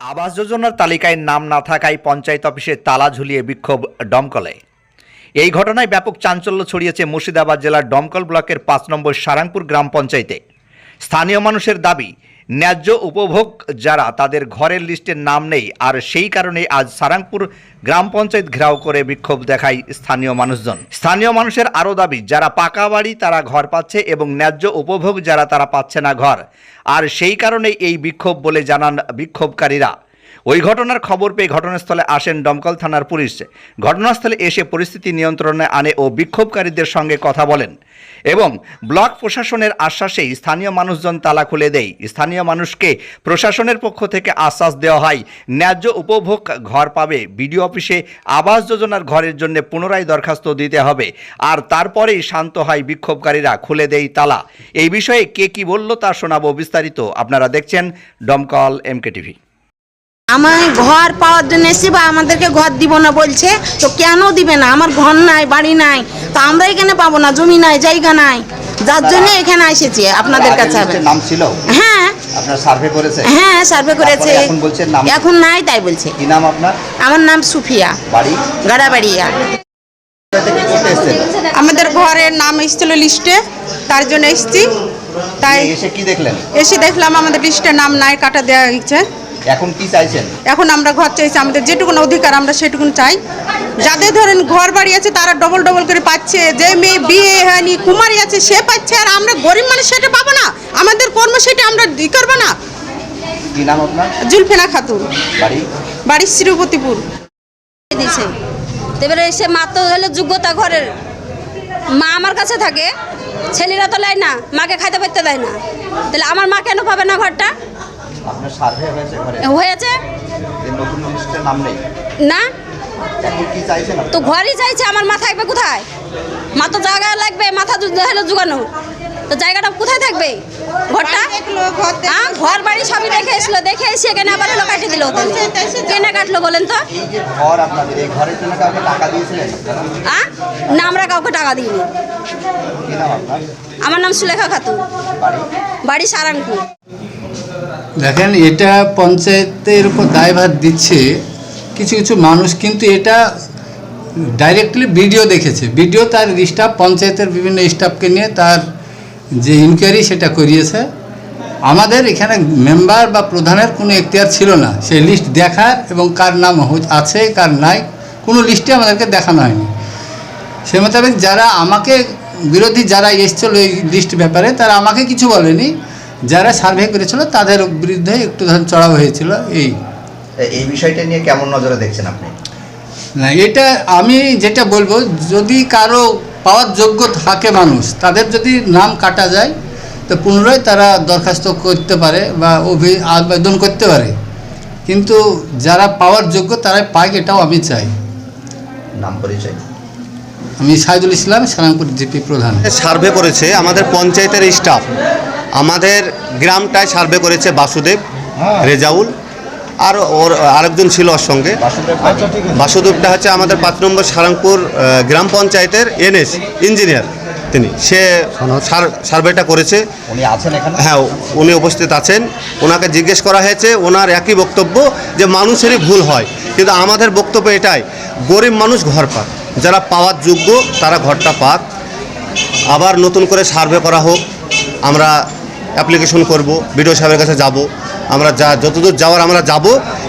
আবাস যোজনার তালিকায় নাম না থাকায় পঞ্চায়েত অফিসে তালা ঝুলিয়ে বিক্ষোভ ডমকলে। এই ঘটনায় ব্যাপক চাঞ্চল্য ছড়িয়েছে মুর্শিদাবাদ জেলার ডমকল ব্লকের পাঁচ নম্বর সারাংপুর গ্রাম পঞ্চায়েতে। স্থানীয় মানুষের দাবি ন্যায্য উপভোগ যারা তাদের ঘরের লিস্টের নাম নেই, আর সেই কারণে আজ সারাংপুর গ্রাম পঞ্চায়েত ঘেরাও করে বিক্ষোভ দেখায় স্থানীয় মানুষজন। স্থানীয় মানুষের আরও দাবি, যারা পাকা বাড়ি তারা ঘর পাচ্ছে এবং ন্যায্য উপভোগ যারা তারা পাচ্ছে না ঘর। আর সেই কারণে এই বিক্ষোভ বলে জানান বিক্ষোভকারীরা। ওই ঘটনার খবর পেয়ে ঘটনাস্থলে আসেন দমকল থানার পুলিশ। ঘটনাস্থলে এসে পরিস্থিতি নিয়ন্ত্রণে আনে ও বিক্ষোভকারীদের সঙ্গে কথা বলেন এবং ব্লক প্রশাসনের আশ্বাসেই স্থানীয় মানুষজন তালা খুলে দেয়। স্থানীয় মানুষকে প্রশাসনের পক্ষ থেকে আশ্বাস দেওয়া হয়, ন্যায্য উপভোগ ঘর পাবে, বিডিও অফিসে আবাস যোজনার ঘরের জন্য পুনরায় দরখাস্ত দিতে হবে। আর তারপরেই শান্ত হয় বিক্ষোভকারীরা, খুলে দেই তালা। এই বিষয়ে কে কি বলল তা শোনাবো বিস্তারিত। আপনারা দেখছেন দমকল এমকে টিভি আমায় ঘর পাওয়ার জন্য এসে বা আমাদেরকে ঘর দিব না বলছে তো কেন দিবে না? আমার ঘর নাই বাড়ি নাই তো আমরা এখানে পাবো না জমি নাই জায়গা নাই। যার জন্য এখানে এসেছি আপনাদের কাছে নাম ছিল? হ্যাঁ। আপনার সার্ভে করেছে হ্যাঁ সার্ভে করেছে। এখন বলছেন নাম- এখন নাই তাই বলছে। কি নাম আপনার? আমার নাম সুফিয়া। বাড়ি? গাড়াবাড়িয়া। আমাদের ঘরের নাম এসেছিল লিস্টে তার জন্য এসেছি। তাই এসে কি দেখলেন? এসে দেখলাম আমাদের লিস্টে নাম নাই কাটা দেওয়া হয়েছে। এখন কি চাইছেন? এখন আমরা ঘর চাইছি আমাদের যেটুকুন অধিকার আমরা সেটুকুন চাই। যাদের ধরেন ঘর বাড়ি আছে তারা ডবল ডবল করে পাচ্ছে। যে মেয়ে বিয়ে হয়নি কুমারী আছে সে পাচ্ছে। আর আমরা গরিব মানুষ সেটা পাবো না। আমাদের কর্ম সেটা আমরা ই করব না। কি নাম আপনার? জুলফেনা খাতুন। বাড়ি? বাড়ি শ্রীপতিপুর। দিছে এবারে সে মা তো হলো যোগ্যতা ঘরের। মা আমার কাছে থাকে। ছেলেরা তো লাই না মাকে খাইতে পারতে দেয় না। তাহলে আমার মা কেন পাবে না ঘরটা? সার্ভে হয়েছে ঘরে। হয়েছে? নতুন লিস্টের নাম নেই। না? এখন কি চাইছেন তো ঘরই চাইছে আমার মা থাকবে কোথায়? মা তো জায়গা লাগবে মাথা হলো জোগানো। তো জায়গাটা কোথায় থাকবে? ঘরটা? ঘর হ্যাঁ ঘর বাড়ি সবই দেখে এসলো। দেখে এসে এখানে আবার হলো কাটিয়ে দিল। কেনে কাটলো বলেন তো? এই যে ঘর আপনাদের এই ঘরের জন্য কাউকে টাকা দিয়েছিলেন? আ না আমরা কাউকে টাকা দিইনি। নাম আমার নাম সুলেখা খাতুন। বাড়ি? বাড়ি সারাংপুর। দেখেন, এটা পঞ্চায়েতের উপর দায়ভার দিচ্ছে কিছু কিছু মানুষ, কিন্তু এটা ডাইরেক্টলি ভিডিও দেখেছে। ভিডিও তার স্টাফ পঞ্চায়েতের বিভিন্ন স্টাফকে নিয়ে তার যে ইনকোয়ারি সেটা করিয়েছে। আমাদের এখানে মেম্বার বা প্রধানের কোনো এখতিয়ার ছিল না। সেই লিস্ট দেখার এবং কার নাম আছে, কার নাই, কোনো লিস্টে আমাদেরকে দেখানো হয়নি। সে মোতাবেক যারা আমাকে, বিরোধী যারা এসেছিল এই লিস্ট ব্যাপারে, তারা আমাকে কিছু বলেনি। যারা সার্ভে করেছিল তাদের বিরুদ্ধে একটু ধরুন চড়াও হয়েছিল এই। এই বিষয়টা নিয়ে কেমন নজরে দেখছেন আপনি? না এটা আমি যেটা বলব যদি কারও পাওয়ার যোগ্য থাকে মানুষ তাদের যদি নাম কাটা যায় তো পুনরায় তারা দরখাস্ত করতে পারে বা অভি আবেদন করতে পারে। কিন্তু যারা পাওয়ার যোগ্য তারাই পায় এটাও আমি চাই। নাম পরিচয়? আমি সাইদুল ইসলাম সালামপুর জিপি প্রধান। সার্ভে করেছে আমাদের পঞ্চায়েতের স্টাফ আমাদের গ্রামটায় সার্ভে করেছে বাসুদেব রেজাউল আর ওর আরেকজন ছিল ওর সঙ্গে। বাসুদেবটা হচ্ছে আমাদের পাঁচ নম্বর সারাংপুর গ্রাম পঞ্চায়েতের এনএস ইঞ্জিনিয়ার তিনি। সে সার- সার্ভেটা করেছে। উনি আছেন এখানে? হ্যাঁ উনি উপস্থিত আছেন। ওনাকে জিজ্ঞেস করা হয়েছে ওনার একই বক্তব্য যে মানুষেরই ভুল হয়। কিন্তু আমাদের বক্তব্য এটাই গরিব মানুষ ঘর পাক। যারা পাওয়ার যোগ্য তারা ঘরটা পাক। আবার নতুন করে সার্ভে করা হোক। আমরা অ্যাপ্লিকেশন করব বিডিও সাহেবের কাছে যাব। আমরা যা যতদূর যাওয়ার আমরা যাব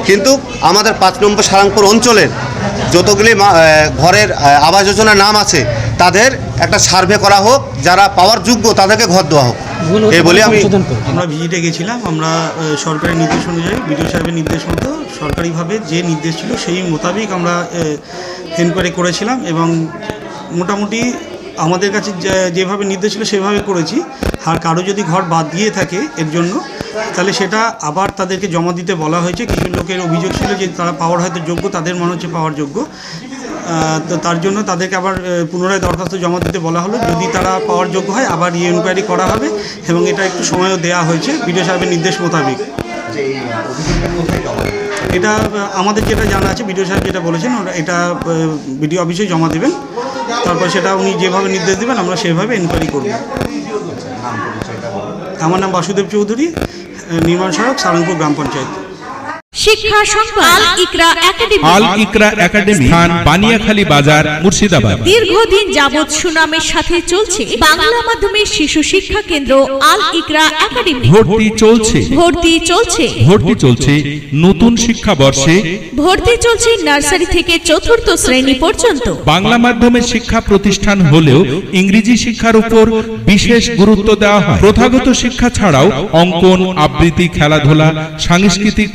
কিন্তু আমাদের পাঁচ নম্বর সারাংপুর অঞ্চলের যতগুলি মা- ঘরের আবাস যোজনার নাম আছে তাদের একটা সার্ভে করা হোক যারা পাওয়ার যোগ্য তাদেরকে ঘর দেওয়া হোক। এই বলে আমি আমরা ভিজিটে গেছিলাম আমরা সরকারের নির্দেশ অনুযায়ী বিডিও সাহেবের নির্দেশ মতো সরকারিভাবে যে নির্দেশ ছিল সেই মোতাবেক আমরা এনকোয়ারি করেছিলাম এবং মোটামুটি আমাদের কাছে যেভাবে নির্দেশ ছিল সেভাবে করেছি। আর কারও যদি ঘর বাদ দিয়ে থাকে এর জন্য তাহলে সেটা আবার তাদেরকে জমা দিতে বলা হয়েছে। কিছু লোকের অভিযোগ ছিল যে তারা পাওয়ার হয়তো যোগ্য তাদের মনে হচ্ছে পাওয়ার যোগ্য। তো তার জন্য তাদেরকে আবার পুনরায় দরখাস্ত জমা দিতে বলা হলো। যদি তারা পাওয়ার যোগ্য হয় আবার ই ইনকোয়ারি করা হবে এবং এটা একটু সময়ও দেওয়া হয়েছে বিডিও সাহেবের নির্দেশ মোতাবেক। দেবেন? এটা আমাদের যেটা জানা আছে বিডিও সাহেব যেটা বলেছেন এটা বিডিও অফিসে জমা দেবেন। তারপর সেটা উনি যেভাবে নির্দেশ দেবেন আমরা সেভাবে ইনকোয়ারি করব। আমার নাম বাসুদেব চৌধুরী নির্মাণ সড়ক সারঙ্গপুর গ্রাম পঞ্চায়েত। শিক্ষা সংবাদ। আল ইকরা একাডেমি। আল ইকরা একাডেমি স্থান বানিয়াখালী বাজার মুর্শিদাবাদ। দীর্ঘদিন যাবৎ সুনামের সাথে চলছে বাংলা মাধ্যমের শিশু শিক্ষা কেন্দ্র আল ইকরা একাডেমি। ভর্তি চলছে। ভর্তি চলছে। ভর্তি চলছে নতুন শিক্ষাবর্ষে। ভর্তি চলছে নার্সারি থেকে চতুর্থ শ্রেণি পর্যন্ত। বাংলা মাধ্যমের শিক্ষা প্রতিষ্ঠান হলেও ইংরেজি শিক্ষার উপর বিশেষ গুরুত্ব দেওয়া হয়। প্রথাগত শিক্ষা ছাড়াও অঙ্কন আবৃত্তি খেলাধুলা সাংস্কৃতিক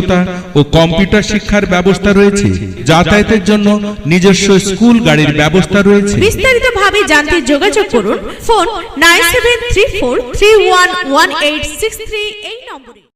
কর্মশীলতা ও কম্পিউটার শিক্ষার ব্যবস্থা রয়েছে, যাতায়াতের জন্য নিজস্ব স্কুল গাড়ির ব্যবস্থা রয়েছে। বিস্তারিত ভাবে জানতে যোগাযোগ করুন, phone nine seven three four three one one eight six three এই নম্বরে।